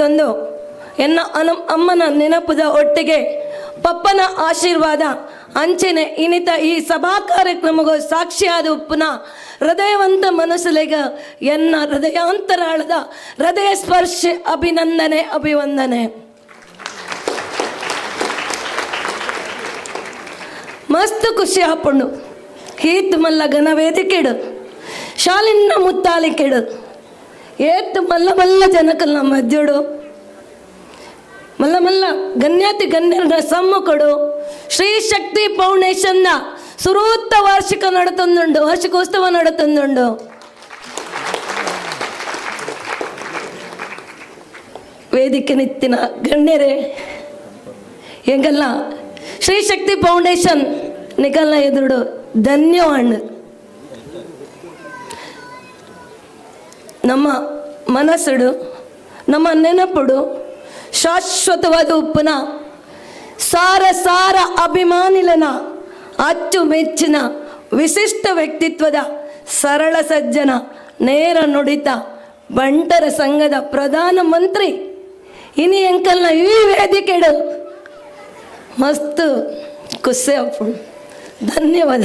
ತಂದು ಎನ್ನ ಅಮ್ಮನ ನೆನಪದ ಒಟ್ಟಿಗೆ ಪಪ್ಪನ ಆಶೀರ್ವಾದ, ಅಂಚನೆ ಇನಿತ ಈ ಸಭಾ ಕಾರ್ಯಕ್ರಮಗೂ ಸಾಕ್ಷಿಯಾದ ಉಪ್ಪುನ ಹೃದಯವಂತ ಮನಸ್ಸುಲೆಗ ಎನ್ನ ಹೃದಯಾಂತರಾಳದ ಹೃದಯ ಸ್ಪರ್ಶ ಅಭಿನಂದನೆ, ಅಭಿವಂದನೆ. ಮಸ್ತ್ ಖುಷಿ ಹಾಪಣ್ಣು ಹೀತ್ ಮಲ್ಲ ಘನ ವೇದಿಕೆಡು ಶಾಲಿನ ಮುತ್ತಾಲಿಕೆಡು ಏತ್ ಮಲ್ಲ ಮಲ್ಲ ಜನಕಲ್ಲ ಮಧ್ಯಡು ಮಲ್ಲ ಮಲ್ಲ ಗಣ್ಯಾತಿ ಗಣ್ಯರ ಸಮ್ಮುಖಡು ಶ್ರೀ ಶಕ್ತಿ ಫೌಂಡೇಶನ್ನ ಸುರೂತ್ತ ವಾರ್ಷಿಕ ನಡತೊಂದುಂಡು, ವಾರ್ಷಿಕೋತ್ಸವ ನಡತೊಂದುಂಡು. ವೇದಿಕೆ ನಿತ್ತಿನ ಗಣ್ಯರೇ, ಹೆಂಗಲ್ಲ? ಶ್ರೀ ಶಕ್ತಿ ಫೌಂಡೇಶನ್ ನಿಗಲ್ಲ ಎದುರು ಧನ್ಯವಾಣ ನಮ್ಮ ಮನಸ್ಸುಡು, ನಮ್ಮ ನೆನಪುಡು, ಶಾಶ್ವತವಾದ ಉಪ್ಪುನ ಸಾರ ಸಾರ ಅಭಿಮಾನಿಲನ ಅಚ್ಚುಮೆಚ್ಚಿನ ವಿಶಿಷ್ಟ ವ್ಯಕ್ತಿತ್ವದ ಸರಳ ಸಜ್ಜನ ನೇರ ನುಡಿತ ಬಂಟರ ಸಂಘದ ಪ್ರಧಾನ ಮಂತ್ರಿ ಇನಿ ಎಂಕಲ್ನ ಈ ವೇದಿಕೆಡು ಮಸ್ತ್ ಖುಷಿ ಅಪ್ಪು ಧನ್ಯವಾದ.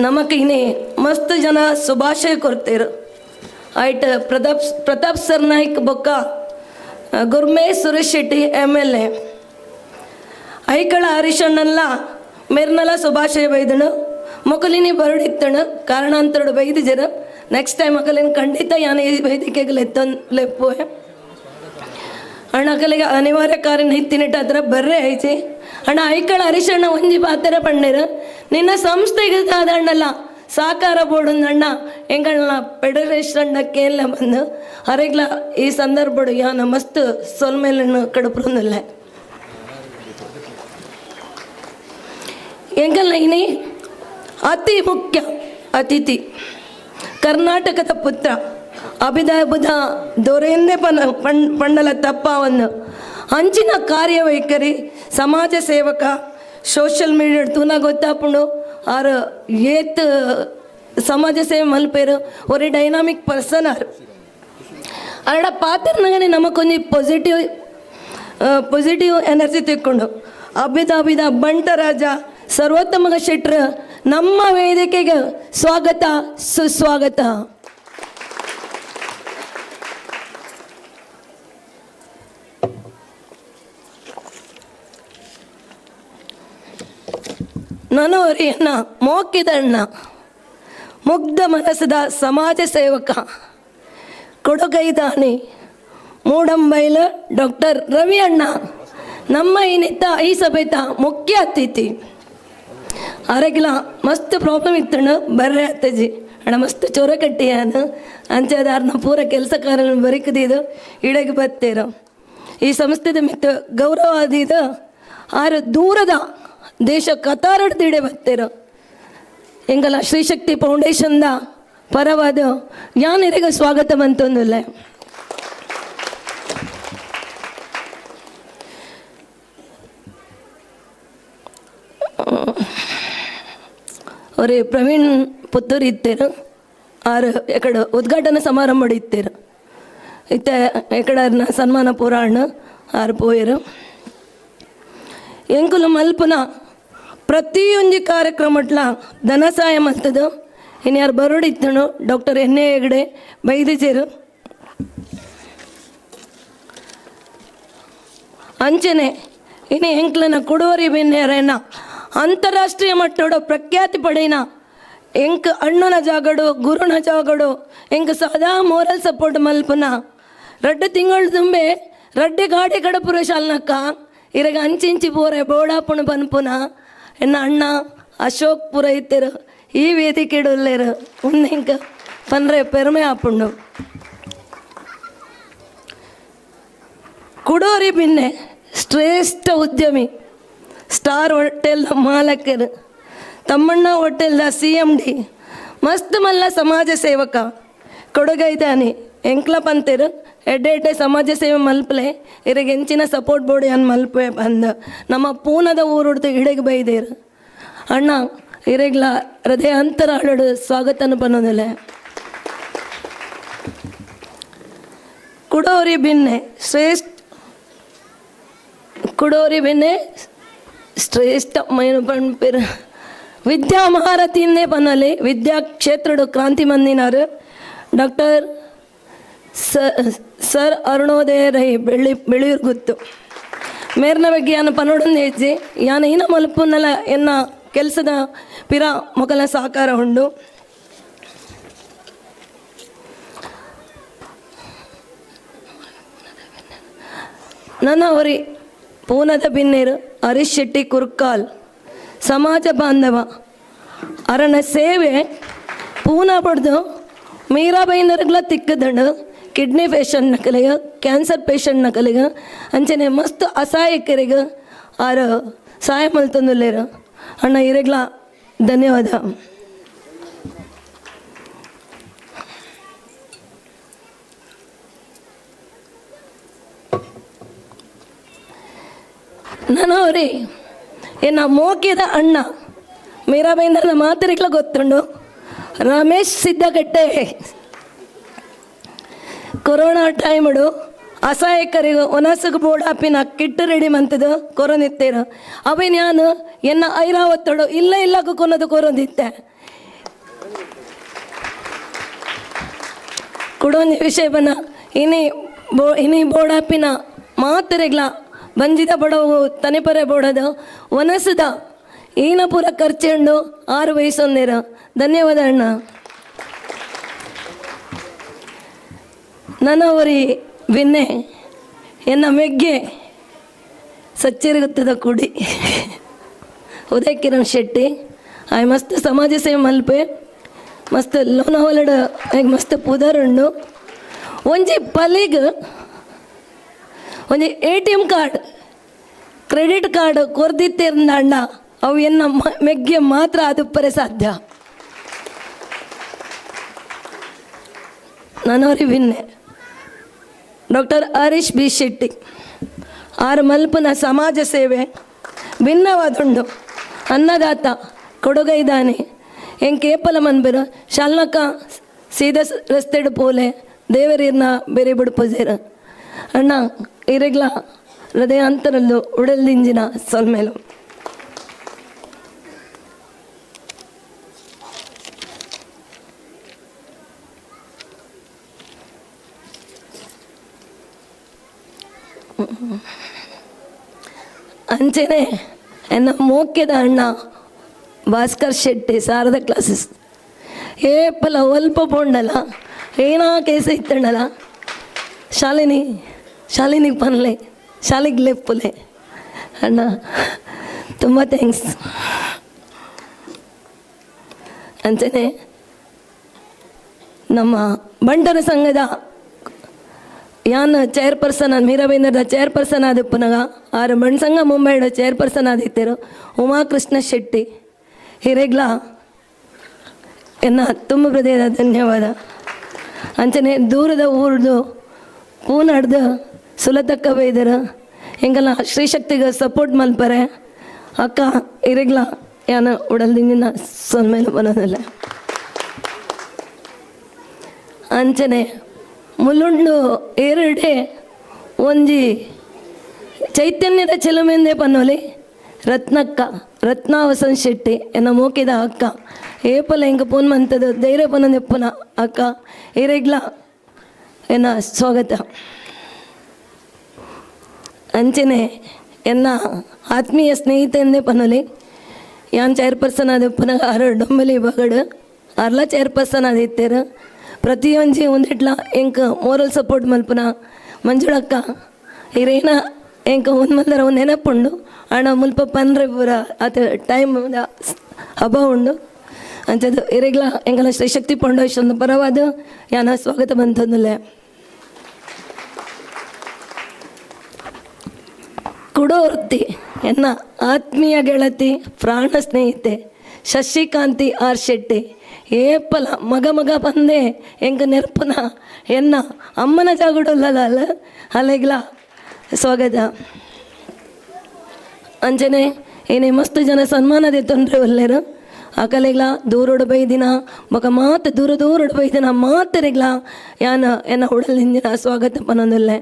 ನಮಕ್ ಇನ್ನೇ ಮಸ್ತ್ ಜನ ಶುಭಾಶಯ ಕೊರ್ತೀರು ಆಯ್ತು ಪ್ರತಾಪ್ ಪ್ರತಾಪ್ ಸರ್ ನಾಯ್ಕ್ ಬೊಕ್ಕ Gurme Suresh Shetty M L A. Aikala ಹರೀಶಣ್ಣಲ್ಲ ಮೆರ್ನಲ ಶುಭಾಶಯ ಬೈದನು ಮೊಕಲಿನಿ ಬರಡಿತ್ತಣು ಕಾರಣಾಂತರಡು ಬೈದು ಜರ ನೆಕ್ಸ್ಟ್ ಟೈಮ್ ಅಕಲಿನ ಖಂಡಿತ ಯಾನ ಲೆತ್ತನ್ ಲೆಪ್ಪುವೆ ಅಣ್ಣ ಅಕಲಿಗೆ ಅನಿವಾರ್ಯ ಕಾರ್ಯ ಹಿತ್ತಿನಿಟ್ಟು ಹತ್ರ ಬರ್ರೆ ಐತಿ ಅಣ್ಣ ಐಕಳ ಹರೀಶಣ್ಣ ಒಂಜಿ ಪಾತ್ರ ಪಣ್ಣೀರು. ನಿನ್ನ ಸಂಸ್ಥೆಗೆ ಸಾಧಾರಣಲ್ಲ ಸಾಕಾರ ಬೋರ್ಡು ಅಣ್ಣ. ಎಂಗಳನ್ನ ಫೆಡರೇಷನ್ ಕೇಳ ಬಂದು, ಅರೆಗ್ಲ, ಈ ಸಂದರ್ಭಡು ಯಾನ ಮಸ್ತ್ ಸೊಲ್ಮೇಲನ್ನು ಕಡುಪ್ರೊಂದಿಲ್ಲ ಎಂಗಲ್ಲ ಇನಿ, ಅತಿ ಮುಖ್ಯ ಅತಿಥಿ, ಕರ್ನಾಟಕದ ಪುತ್ರ ಅಭಿದಾಬುದ ದೊರೆಯನ್ನೇ ಪಣ್ ಪಂಡಲ ಒಂದು ಅಂಚಿನ ಕಾರ್ಯವೈಖರಿ, ಸಮಾಜ ಸೇವಕ ಸೋಷಿಯಲ್ ಮೀಡಿಯಾ ತೂನ ಗೊತ್ತಾಪುಂಡು. ಆರು ಏತ್ ಸಮಾಜ ಸೇವೆ ಮಲ್ಪೇರು. ಒರಿ ಡೈನಾಮಿಕ್ ಪರ್ಸನ್ ಆರು. ಅರಡ ಪಾತ್ರನಾಗನೆ ನಮಗೊಂದು ಪಾಸಿಟಿವ್ ಪಾಸಿಟಿವ್ ಎನರ್ಜಿ ತೆಕ್ಕೊಂಡು. ಅಭಿದ ಅಭಿದ ಬಂಟರಾಜ ಸರ್ವೋತ್ತಮ ಶೆಟ್ರ, ನಮ್ಮ ವೇದಿಕೆಗೆ ಸ್ವಾಗತ, ಸುಸ್ವಾಗತ. ಮೋಕಿದ ಅಣ್ಣ ಮುಗ್ಧ ಮನಸ್ಸದ ಸಮಾಜ ಸೇವಕ ಕೊಡುಗೈದಾನೆ ಮೂಡಂಬೈಲ ಡಾಕ್ಟರ್ ರವಿ ಅಣ್ಣ ನಮ್ಮ ಈ ನಿತ್ತ ಈ ಸಭೆತ ಮುಖ್ಯ ಅತಿಥಿ. ಅರೆಗ್ಲ, ಮಸ್ತ್ ಪ್ರಾಬ್ಲಮ್ ಇತ್ತಣ್ಣ, ಬರ್ರೆ ಅತ್ತಜಿ. ಅಣ್ಣ, ಮಸ್ತ್ ಚೊರ ಕಟ್ಟಿಯಾನ ಅಂಚೆದಾರನ ಪೂರ ಕೆಲಸ ಕಾರ್ಯ ಬರಿಕದಿದು ಇಡಗೆ ಬತ್ತೇರ. ಈ ಸಂಸ್ಥೆದ ಮಿತ್ತ ಗೌರವ ಆದಿದ ಆರು ದೂರದ ದೇಶ ಕತಾರಡ್ದಿಡೆ ಬತ್ತೇರು ಎಂಗಲ ಶ್ರೀಶಕ್ತಿ ಫೌಂಡೇಶನ್ದ ಪರವಾದ ಯಾನಿರಿಗೆ ಸ್ವಾಗತ ಬಂತೊಂದಿಲ್ಲ ಅವರೇ ಪ್ರವೀಣ್ ಪುತ್ತೂರು ಇತ್ತೇರು. ಆರು ಎಕಡ ಉದ್ಘಾಟನಾ ಸಮಾರಂಭ ಇತ್ತೇರು. ಇತ್ತ ಎಕಡನ ಸನ್ಮಾನ ಪುರಾಣ ಆರು ಪೋಯರು. ಎಂಕುಲು ಮಲ್ಪುನ ಪ್ರತಿಯೊಂದು ಕಾರ್ಯಕ್ರಮಟ್ಲ ಧನ ಸಹಾಯ ಮಾಡ್ತದೆ. ಇನ್ಯಾರು ಬರೋಡಿತ್ತನು ಡಾಕ್ಟರ್ ಎನ್ ಎ ಹೆಗಡೆ ಬೈದಿಜೇರು ಅಂಚನೆ, ಇನ್ನು ಎಂಕ್ಲನ ಕೊಡುವರಿ ಬೆನ್ನೇರನ ಅಂತಾರಾಷ್ಟ್ರೀಯ ಮಟ್ಟದ ಪ್ರಖ್ಯಾತಿ ಪಡೆಯಿನ ಎಂಕ್ ಅಣ್ಣನ ಜಾಗಡು, ಗುರುನ ಜಾಗಡು ಎಂಕ್ ಸದಾ ಮೋರಲ್ ಸಪೋರ್ಟ್ ಮಲ್ಪನ. ರಡ್ಡ ತಿಂಗಳು ತುಂಬೆ ರಡ್ಡೆ ಗಾಡಿ ಕಡಪುರ ಶಾಲ್ನಕ್ಕ, ಇರಗ ಅಂಚಿಂಚಿ ಬೋರೆ ಬೋಡಾಪುಣ ಪನ್ಪುನ ಎನ್ನ ಪುರ ಇತ್ತೇರು ಈ ವೇದಿಕೆ ಇಡುಲ್ಲೇರು ಮುಂದೆ ಇಂಕ ಪನ್ರೆ ಪೆರ್ಮೆ ಆಪುಂಡು ಕುಡೋರಿ ಪಿನ್ನೆ ಶ್ರೇಷ್ಠ ಉದ್ಯಮಿ, ಸ್ಟಾರ್ ಹೋಟೆಲ್ ಮಾಲಕರು, ತಮ್ಮಣ್ಣ ಹೋಟೆಲ್ದ ಸಿ ಎಂ ಡಿ, ಮಸ್ತ್ ಮಲ್ಲ ಸಮಾಜ ಸೇವಕ, ಕೊಡುಗೈದಾನಿ ಎಂಕ್ಲ ಪಂತೇರು ಎಡ್ಡೆ ಎಡ್ಡೆ ಸಮಾಜ ಸೇವೆ ಮಲ್ಪಲೆ ಇರಿಗೆ ಹೆಂಚಿನ ಸಪೋರ್ಟ್ ಬೋರ್ಡ್ ಅನ್ ಮಲ್ಪೆ ಬಂದ ನಮ್ಮ ಪೂನದ ಊರುಡ್ದು ಹಿಡಿಗೆ ಬೈದೇರು. ಅಣ್ಣ, ಇರೆಗ್ಲ, ಹೃದಯ ಅಂತರ ಹಾಡು ಸ್ವಾಗತ ಬನ್ನೋದಿಲ್ಲ ಕುಡೋರಿ ಭಿನ್ನೆ ಶ್ರೇಷ್ಠ, ಕುಡೋರಿ ಭಿನ್ನೆ ಶ್ರೇಷ್ಠ ಮೈನು ಪಂಪಿರ ವಿದ್ಯಾ ಮಹಾರಥಿಯಿಂದೇ ಬನ್ನಲಿ ವಿದ್ಯಾ ಕ್ಷೇತ್ರಡು ಕ್ರಾಂತಿ ಮಂದಿನಾರು. Doctor sir Arunodaya Rai Belli Beleyur Guttu. ಮೇರ್ನ ಬಗ್ಗೆ ಯಾನ ಪನ್ನೊಡೊಂದು ಹೆಜ್ಜೆ ಯಾನ ಏನ ಎನ್ನ ಕೆಲಸದ ಪಿರ ಮೊಕಲ ಸಹಕಾರ ಉಂಡು ನನ್ನ ಅವರಿ ಪೂನದ ಬಿನ್ನೇರು ಹರೀಶ್ ಶೆಟ್ಟಿ ಕುರ್ಕಾಲ್. ಸಮಾಜ ಬಾಂಧವ ಅರಣ್ಯ ಸೇವೆ ಪೂನ ಪಡೆದು ಮೀರಾಬೈನರ್ಗಳ ತಿಕ್ಕದಂಡು. ಕಿಡ್ನಿ ಪೇಷಂಟ್ ನಕಲೆಗ ಕ್ಯಾನ್ಸರ್ ನಕಲೆಗ ಅಂಚನೆ ಮಸ್ತ್ ಅಸಹಾಯಕರಿಗೆ ಆರ ಸಹಾಯ ಮಲ್ತಂದುಲ್ಲೇರು ಅಣ್ಣ ಇರೆಗ್ಲ, ಧನ್ಯವಾದ. ನಾನು ರೀ ಎನ್ನ ಮೋಕಿದ ಅಣ್ಣ ಮೀರಾಬೈಂದ್ರದ ಮಾತರಿಗಳ ಗೊತ್ತುಂಡು? ರಮೇಶ್ ಸಿದ್ದಗಟ್ಟೆ. ಕೊರೋನಾ ಟೈಮಡು ಅಸಹಾಯಕರಿಗೆ ಒನಸಗ ಬೋಡಾಪಿನ ಕಿಟ್ಟು ರೆಡಿ ಮಂತದು ಕೊರೊಂದಿತ್ತೇರು ಅವೇ ನಾನು ಎನ್ನ ಐರಾವತ್ತಡು ಇಲ್ಲ ಇಲ್ಲಗೂ ಕೊನದು ಕೊರೊಂದಿತ್ತೆ. ಕೊಡೊಂದು ವಿಷಯ ಬನ್ನ ಇನಿ ಬೋ ಇನಿ ಬೋಡಾಪಿನ ಮಾತ್ರೆಗ್ಲ ಬಂಜಿದ ಬಡವು ತನಿಪರೆ ಬೋಡದು ಒನಸದ ಈನ ಪೂರ ಖರ್ಚುಂಡು ಆರು ವಯಸ್ಸೊಂದಿರ. ಧನ್ಯವಾದ ಅಣ್ಣ. ನನವರಿ ವಿನ್ನೆ ಎನ್ನ ಮೆಗ್ಗೆ ಸಚ್ಚರಿಗುತ್ತದ ಕುಡಿ. ಉದಯ ಕಿರಣ್ ಶೆಟ್ಟಿ, ಆಯ್ ಮಸ್ತ್ ಸಮಾಜ ಸೇವೆ ಮಲ್ಪೆ, ಮಸ್ತ್ ಲೋನಾವಲಡ ಆಯ್ಕೆ ಮಸ್ತ್ ಪುದರುಂಡು ಒಂಜಿ ಪಲಿಗ್, ಒಂಜಿ A T M card, credit card ಕೊರ್ದಿತ್ತಿರ್ನ ಅಣ್ಣ. ಅವು ಎನ್ನ ಮೆಗ್ಗೆ ಮಾತ್ರ ಅದುಪ್ಪರೆ ಸಾಧ್ಯ. ನನ್ನವರಿ ವಿನ್ನೆ. Doctor Harish B Shetty. ಆರು ಮಲ್ಪನ ಸಮಾಜ ಸೇವೆ. ಭಿನ್ನವಾದುಂಡು. ಅನ್ನದಾತ ಕೊಡುಗೈದಾನೆ. ಹೆಂಗ್ ಕೇಪಲ ಮನ್ಬಿರ ಶಾಲ್ನಕ ಸೀದ ರಸ್ತೆ ಪೋಲೆ ದೇವರೀರ್ನ ಬೇರೆ ಬಿಡ್ಪೋಜೇರು ಅಣ್ಣ, ಇರೆಗ್ಲ ಅಂತರಲ್ಲು ಉಡಲ್ದಿಂಜಿನ ಸೊಲ್ಮೇಲು. ಅಂಚೆನೆ ಎನ್ನ ಮೋಕ್ಯದ ಅಣ್ಣ, ಭಾಸ್ಕರ್ ಶೆಟ್ಟಿ ಶಾರದಾ ಕ್ಲಾಸಸ್ ಏಪಲ ಒಲ್ಪ ಪೋಂಡಲ, ಏನಾ ಕೇಸ ಇತ್ತಂಡಲ ಶಾಲಿನಿ, ಶಾಲಿನಿಗೆ ಪನ್ಲೆ, ಶಾಲೆಗೆ ಲೆಪ್ಪುಲೆ. ಅಣ್ಣ, ತುಂಬ ಥ್ಯಾಂಕ್ಸ್ ಅಂಚೆನೆ ನಮ್ಮ ಬಂಟರ ಸಂಘದ ಯಾನ್ ಚೇರ್ಪರ್ಸನ್ ಮೀರಾಬೇಂದ್ರದ ಚೇರ್ಪರ್ಸನ್ ಆದ ಪುನಗ ಆರು ಮಣ್ಸಂಗ ಮುಂಬೈಡ ಚೇರ್ಪರ್ಸನ್ ಆದಿತ್ತರು ಉಮಾಕೃಷ್ಣ ಶೆಟ್ಟಿ, ಹಿರೇಗ್ಲ, ಎನ್ನ ತುಂಬ ಹೃದಯದ ಧನ್ಯವಾದ. ಅಂಚನೆ ದೂರದ ಊರ್ದು ಪೂನಡ್ದ ಸುಲತಕ್ಕ ಬೈದರು ಹಿಂಗೆಲ್ಲ ಶ್ರೀಶಕ್ತಿಗೆ ಸಪೋರ್ಟ್ ಮಲ್ಪರೆ, ಅಕ್ಕ ಹಿರೇಗ್ಲ, ಯಾನ ಉಡಲ್ದಿಂದಿನ ಸೊನ್ಮೇಲೆ ಬರೋದಿಲ್ಲ ಅಂಚನೆ ಮುಲ್ಲುಂಡು ಎರಡೆ ಒಂಜಿ ಚೈತನ್ಯದ ಚಲಮೆಂದೇ ಪನ್ನೋಲಿ ರತ್ನಕ್ಕ, ರತ್ನಾವಸನ್ ಶೆಟ್ಟಿ ಎನ್ನ ಮೋಕಿದ ಅಕ್ಕ. ಏಪಲ ಹೆಂಗ ಪೋನ್ ಮಂತದ ಧೈರ್ಯ ಪನ್ನೊಂದೆಪ್ಪನ ಅಕ್ಕ. ಏರೆಗ್ಲ ಎನ್ನ ಸ್ವಾಗತ. ಅಂಚನೆ ಎನ್ನ ಆತ್ಮೀಯ ಸ್ನೇಹಿತೆಂದೇ ಪನ್ನೋಲಿ ಯಾನ್ ಚೇರ್ಪರ್ಸನ್ ಆದ ಪುನಃ ಅರ ಡೊಂಬಲಿ ಬಗಡು, ಅರ್ಲ ಚೇರ್ಪರ್ಸನ್ ಆದಿತ್ತೇರು ಒಂದಿಟ್ಲ ಎಂಕ ಮೋರಲ್ ಸಪೋರ್ಟ್ ಮಲ್ಪುನ ಮಂಜುಳಕ್ಕ. ಇರೇನ ಎಂಕ ಒಂದು ಮಲ್ದರ ಒಂದು ನೆನಪುಂಡು. ಅಣ್ಣ ಮುಲ್ಪ ಪಂದ್ರೆ ಪೂರ ಆತ ಟೈಮ್ ಹಬ್ಬ ಉಂಡು. ಅಂಚದು ಇರೆಗ್ಲ ಎಂಕಲ ಶ್ರೀಶಕ್ತಿ ಇಷ್ಟೊಂದು ಪರವಾದ ಯಾನ ಸ್ವಾಗತ ಬಂತಂದಲ್ಲೇ. ಕೊಡೋ ವೃತ್ತಿ, ಎನ್ನ ಆತ್ಮೀಯ ಗೆಳತಿ, ಪ್ರಾಣ ಸ್ನೇಹಿತೆ, ಶಶಿಕಾಂತಿ ಆರ್ ಶೆಟ್ಟಿ ಏಪಲ ಮಗ ಮಗ ಬಂದೆ, ಹೆಂಗ ನೆರ್ಪುನ ಎನ್ನ, ಅಮ್ಮನ ಜಾಗುಡಲ್ಲ ಅಲೆಗ್ಲ ಸ್ವಾಗತ. ಅಂಜನೆ, ಏನೇ ಮಸ್ತ್ ಜನ ಸನ್ಮಾನದೇ ತೊಂದರೆ ಒಲ್ಲೆರು ಅಕಲೆಗ್ಲ ದೂರೋಡು ಬೈದಿನ ಬೊಕ ಮಾತ ದೂರ ದೂರೋಡು ಬೈದಿನ ಮಾತರೆಗ್ಲ, ಯಾನ, ಎನ್ನ ಹುಡಲಿಂದಿನ ಸ್ವಾಗತ ಪನೊಂದುಲ್ಲೆ.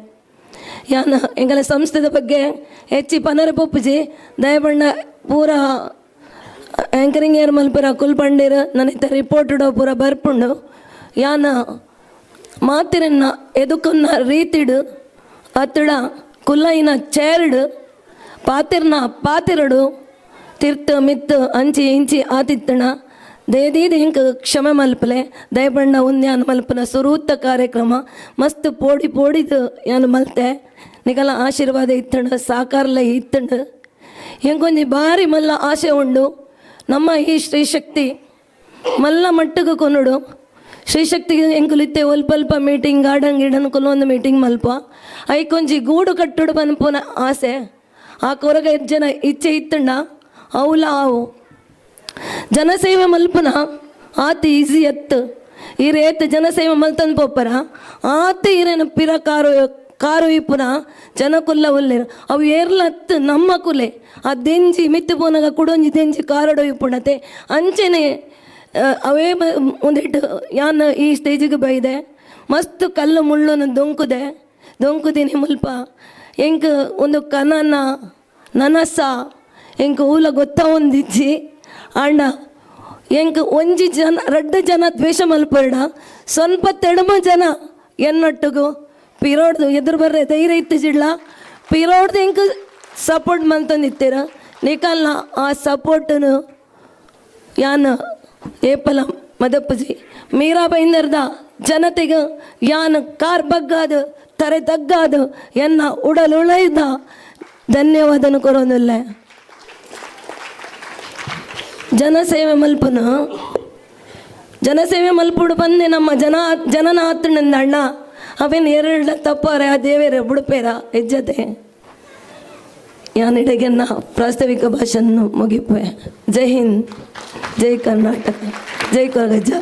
ಯಾನ ಎಂಗಲ ಸಂಸ್ಥೆದ ಬಗ್ಗೆ ಹೆಚ್ಚಿ ಪನರ ಪೊಪ್ಪುಜಿ ದಯಬಣ್ಣ ಪೂರ ಆ್ಯಂಕರಿಂಗ್ ಏರ್ ಮಲ್ಪುರ ಇತ್ತ ರಿಪೋರ್ಟ್ ಇಡೋ ಪೂರ ಬರ್ಪುಂಡು ಯಾನ ಮಾತಿರನ್ನ ಎದುಕನ್ನ ರೀತಿಡು ಅತ್ತಡ ಕುಲ್ಲೈನ ಚೇರ್ಡು ಪಾತಿರ್ನ ಪಾತಿರಡು ತಿರ್ತ ಮಿತ್ತು ಅಂಚಿ ಇಂಚಿ ಆತಿತ್ತಣ ದೇದೀದ ಹಿಂಗೆ ಕ್ಷಮೆ ಮಲ್ಪಲೆ ದಯಬಣ್ಣ ಉನ್ಯಾನ ಮಲ್ಪನ ಸುರೂತ ಕಾರ್ಯಕ್ರಮ ಮಸ್ತ್ ಪೋಡಿ ಪೋಡಿದು ಯಾನು ಮಲ್ತೆ ನಿಗಲ ಆಶೀರ್ವಾದ ಇತ್ತಂಡು ಸಾಕಾರಲ ಇತ್ತಂಡು ಹೆಂಗೊಂದು ಭಾರಿ ಮಲ್ಲ ಆಸೆ ಉಂಡು ನಮ್ಮ ಈ ಶ್ರೀಶಕ್ತಿ ಮಲ್ಲ ಮಟ್ಟಗೆ ಕೊನುಡು. ಶ್ರೀಶಕ್ತಿಗೆ ಎಂಕುಲಿತ್ತೆ ಒಲ್ಪಲ್ಪ ಮೀಟಿಂಗ್, ಗಾರ್ಡನ್ ಗಿಡನ್ ಕೊಲ್ಲೊಂದು ಮೀಟಿಂಗ್ ಮಲ್ಪ ಐಕೊಂಜಿ ಗೂಡು ಕಟ್ಟುಡು ಬನ್ಪುನ ಆಸೆ. ಆ ಕೊರಗ ಜನ ಇಚ್ಛೆ ಇತ್ತಣ್ಣ ಅವಲ ಆವು. ಜನಸೇವೆ ಮಲ್ಪನ ಆತ ಈಸಿ ಎತ್ತು. ಈ ರೇತ್ ಜನಸೇವೆ ಮಲ್ತನ್ ಪೋಪರ ಆತ ಈರೇನು ಪಿರ ಉಲ್ಲೇರು ಅವು ಏರ್ಲತ್ತು ನಮ್ಮ ಕುಲೆ. ಆ ದೆಂಜಿ ಮಿತ್ತು ಪೋನಾಗ ಕುಡೊಂಜಿ ದೆಂಜಿ ಕಾರಡು ಇಪ್ಪುಣತೆ ಅಂಚೆನೆ ಅವೇ ಒಂದಿಟ್ಟು ಯಾನ್ ಈ ಸ್ಟೇಜಿಗೆ ಬೈದೆ. ಮಸ್ತ್ ಕಲ್ಲು ಮುಳ್ಳುನ ದೊಂಕುದೆ. ದೊಂಕುದಿನಿ ಮುಲ್ಪ ಎಂಕ್ ಒಂದು ಕನನ, ನನಸ, ಎಂಕ್ ಊಲ ಗೊತ್ತ ಒಂದಿಜ್ಜಿ. ಅಣ್ಣ, ಎಂಕ್ ಒಂಜಿ ಜನ, ರಡ್ಡ ಜನ ದ್ವೇಷ ಮಲ್ಪರ್ಡ. ಸ್ವಲ್ಪ ತೆಡಮ ಜನ ಎನ್ನೊಟ್ಟಿಗೂ. ಪಿರೋಡ್ದು ಎದುರು ಬರ್ರೆ ಧೈರ್ಯ ಇತ್ತು ಜಿಡ್ಲ. ಪಿರೋಡ್ದು ಹಿಂಗೆ ಸಪೋರ್ಟ್ ಮಂತಂದಿತ್ತೀರ ನಿಕಲ್ನ ಆ ಸಪೋರ್ಟನು ಯಾನ ಏಪಲ ಮದಪ್ಪಜಿ. ಮೀರಾಬೈಂದರ್ದ ಜನತೆಗೆ ಯಾನ ಕಾರ್ ಬಗ್ಗಾದ, ತರೆ ತಗ್ಗಾದ, ಎನ್ನ ಉಡಲುಳೈದ ಧನ್ಯವಾದನು ಕೊರೋದಿಲ್ಲ ಜನಸೇವೆ ಮಲ್ಪನು. ಜನಸೇವೆ ಮಲ್ಪುಡು ಬಂದೆ ನಮ್ಮ ಜನ ಜನನ ಆತನಂದ ಅಣ್ಣ. ಅವೇನು ಎರಡು ತಪ್ಪಾರೆ ಆ ದೇವೇರೆ ಬುಡುಪೇರ ಹೆಜ್ಜತೆ ಯಾನಿಡೆಗೆನ್ನ ಪ್ರಾಸ್ತಾವಿಕ ಭಾಷೆಯನ್ನು ಮುಗಿಪೆ ಜೈ ಹಿಂದ್, ಜೈ ಕರ್ನಾಟಕ, ಜೈ ಕೊರಗಜ್ಜ.